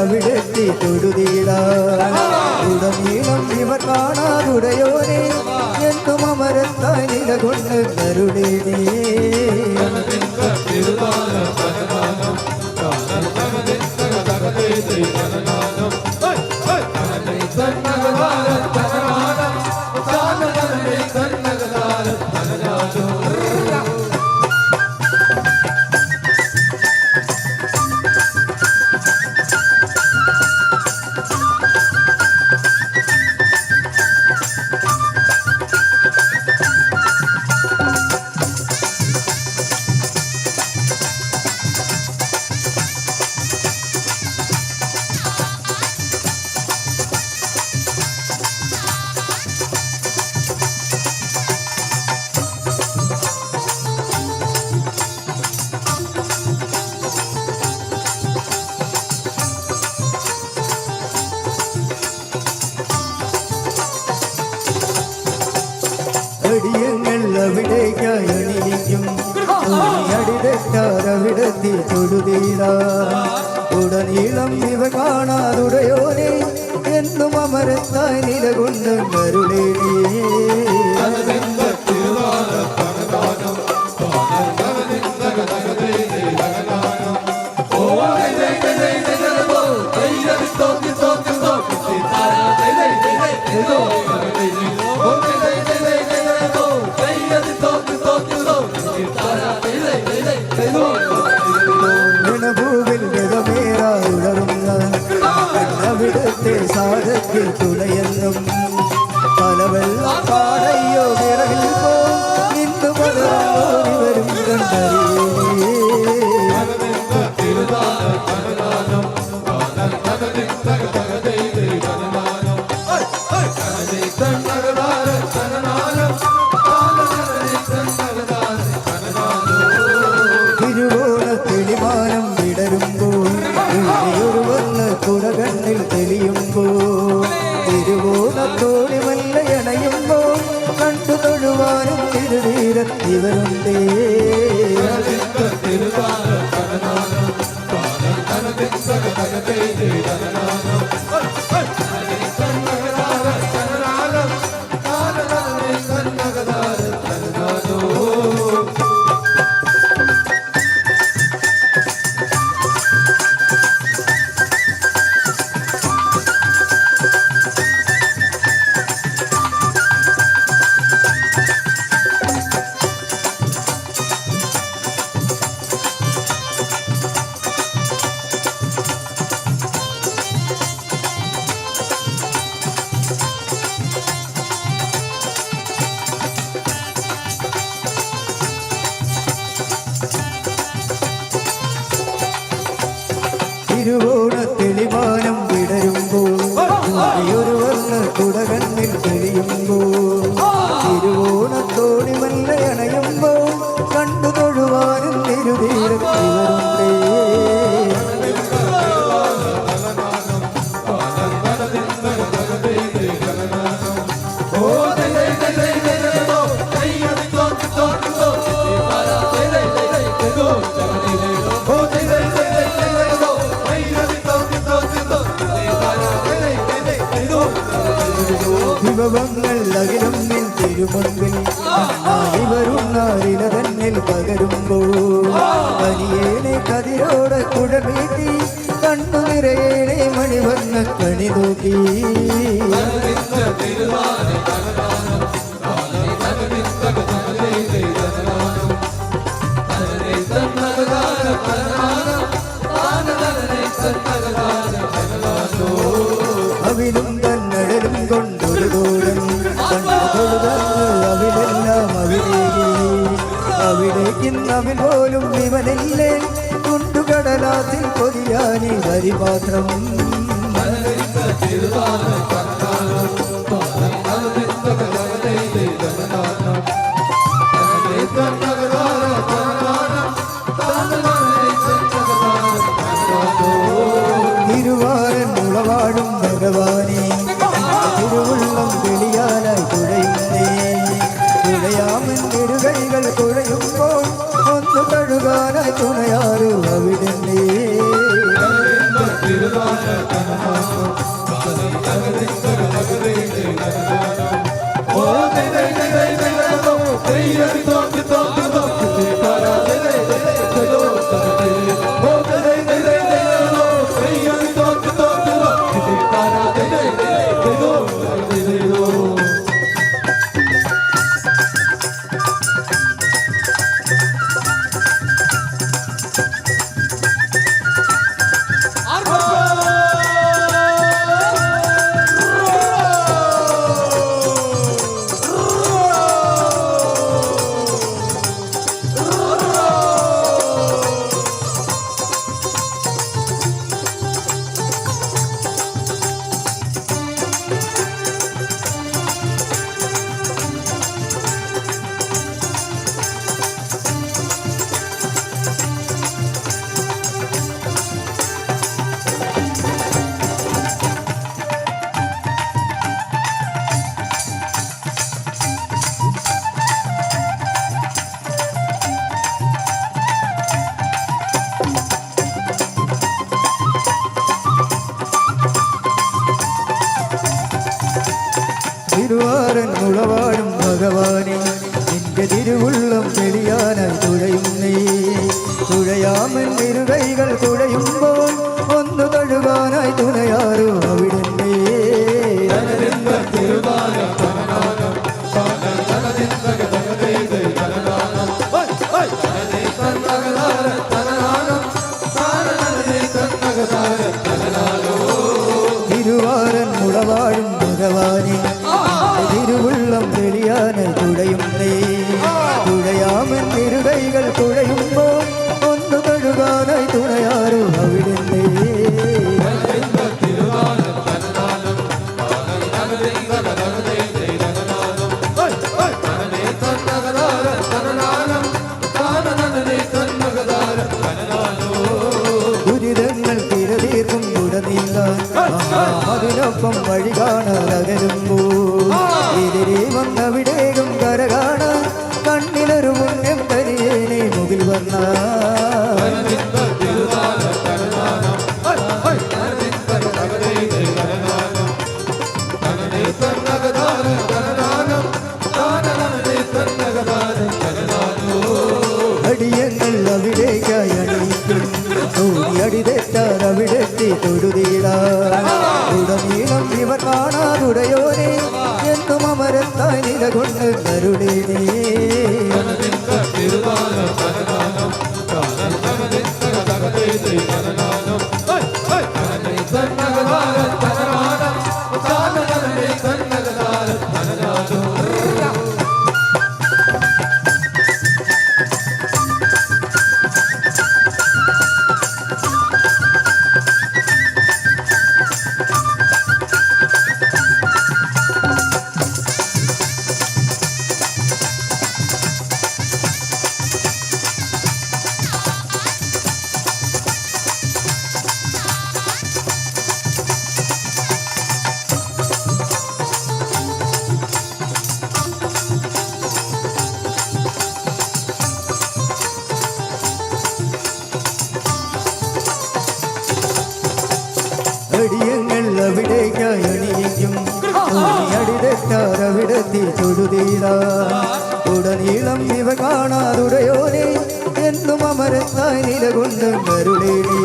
അവിടെത്തി തൊടുതീടാടം നീളം ഇവർ കാണാതുടയോനെ എന്നും അമരത്താനില കൊണ്ട് കരുണേ জানো തൊഴുകയായിരിക്കും അടിതെറ്റാരവിടത്തിൽ തൊടുതീട. ഉടനീളം ഇവ കാണാതുടയോനെ എന്നും അമരത്തായി നിലകൊണ്ടും കരുളേ Sen തിരുവോണ തെളിവാനം വിടരുമ്പോൾ ഒരു വർണ കുടകണ്ണിൽ തെളിയുമ്പോൾ അനുഭവങ്ങൾ അകിലും നിൻ തിരുമുൻപിൽ. ആയി വരുന്നാരില തന്നിൽ പകരുമ്പോൾ കനിയേനെ കതിരോടെ കുഴമീട്ടി കണ്ണു നിറയേനെ മണി വന്ന കണി നോക്കി തൊഴുതന്ന് അവിടെല്ലാം അവിടേക്ക് അവിടേക്കിന്ന് അവൻ പോലും ഇവനല്ലേ കുണ്ടുകടലാത്തിൽ പൊതിയാനി വരിപാത്രം തിരുവാരൻ തുഴയുമ്പോൾ ഒന്ന് കഴുകാനായി തുണയാറു അവിടെ തിരുവാരൻ തെറ്റാർ അവിടെത്തി തൊടുതീടാടനീളം ഇവർ കാണാതുടയോനെ എന്നും അമരത്തായി നിലകൊണ്ട് കരുടേനേ അടിയങ്ങൾ ഉടനീളം ഇവ കാണാതുടയോനെ എന്നും അമരത്തായി നിലകൊണ്ട് കരുളേണേ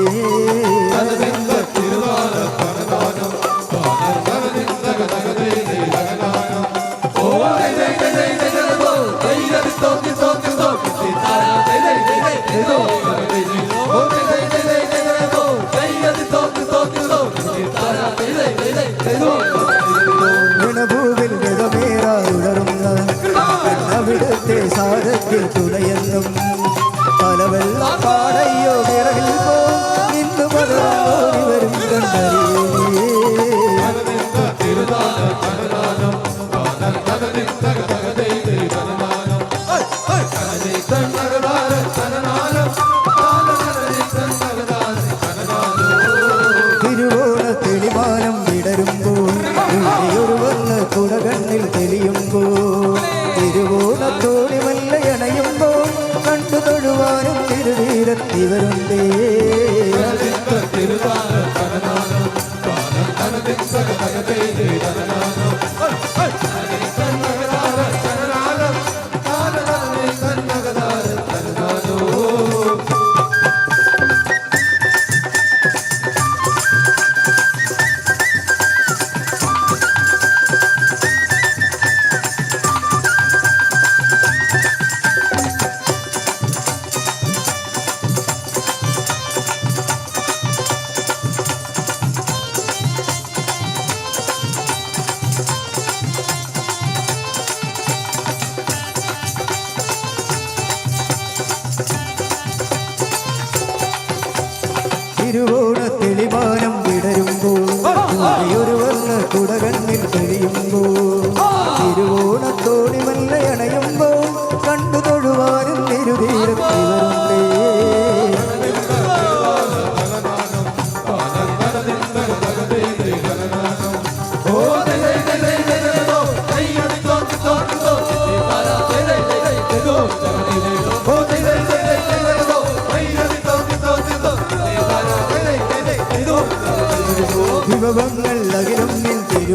உனக்கு துணையென்றும் பலவெல்லாம் பாடையோ விரவில் போ. இன்று பலரும் ஓடி வரும் கண்டறியே തിരുവോണ കുടകണ്ണിൽ കഴിയുമ്പോൾ തിരുവോണത്തോടി മല്ലയണയുമ്പോൾ കണ്ടു തൊഴുവാനും തിരുതീരത്തി വരുന്നേ. വിഭവങ്ങൾ അകിലൊന്നിൽ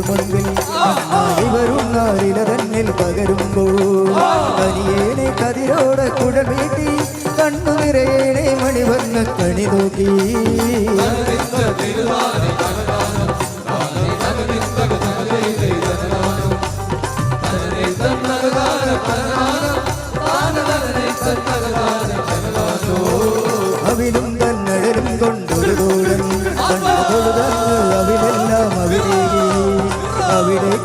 തിരുമുൻപിൽ നന്നായി വരുന്നാരില തന്നിൽ പകരുമ്പോൾ കനിയേനെ കതിരോടെ കുഴമീട്ടി കണ്ണു നിറയേനെ മണി വന്ന് കണി നോക്കി. അവിലും തന്നഴലും കൊണ്ടൊരു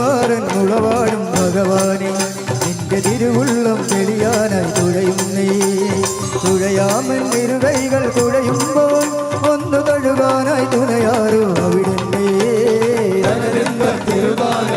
തിരുവാരൻ ഉളവാടും ഭഗവാനെ നിന്റെ തിരുവുള്ളം തെളിയാനായി തുഴയുന്നേ. തുഴയാമൻ ഇരുകൈകൾ തുഴയുമ്പോൾ ഒന്ന് തഴുകാനായി തുണയാറു അവിടുന്നേ. തിരുവാല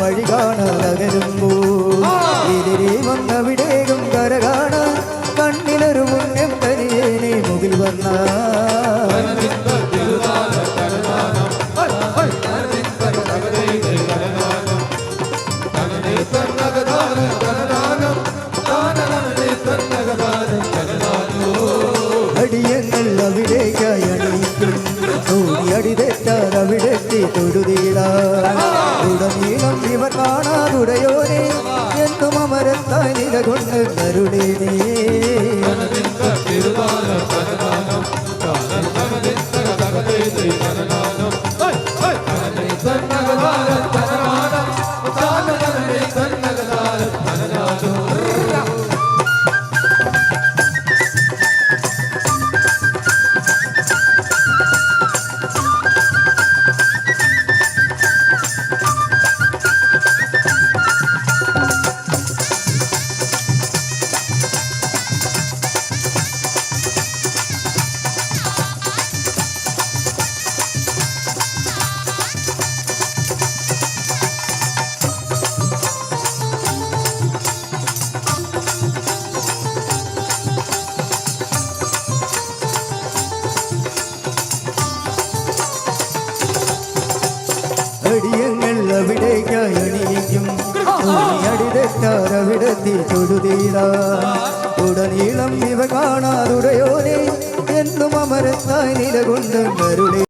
വഴി കാണാതകരുമ്പോൾ എതിരെ വന്നവിടേക്കും കര കാണാൻ കണ്ണിലൊരു പുണ്യം കരിയേനെ മുകിൽ വന്ന. അടിയങ്ങൾ അവിടേക്കായി അടിയിക്കും തോണി അടി തെറ്റാൻ ഉടനീളം ഇവർ കാണാതുടയോനെ എന്നും അമരത്തായി നിലകൊണ്ട് കരുടേനേ അടിയങ്ങൾ അവിടെത്തി തൊഴുതീട ഉടനീളം ഇവ കാണാതുടയോനെ എന്നും അമരത്തായി നിലകൊണ്ട് കരുളേ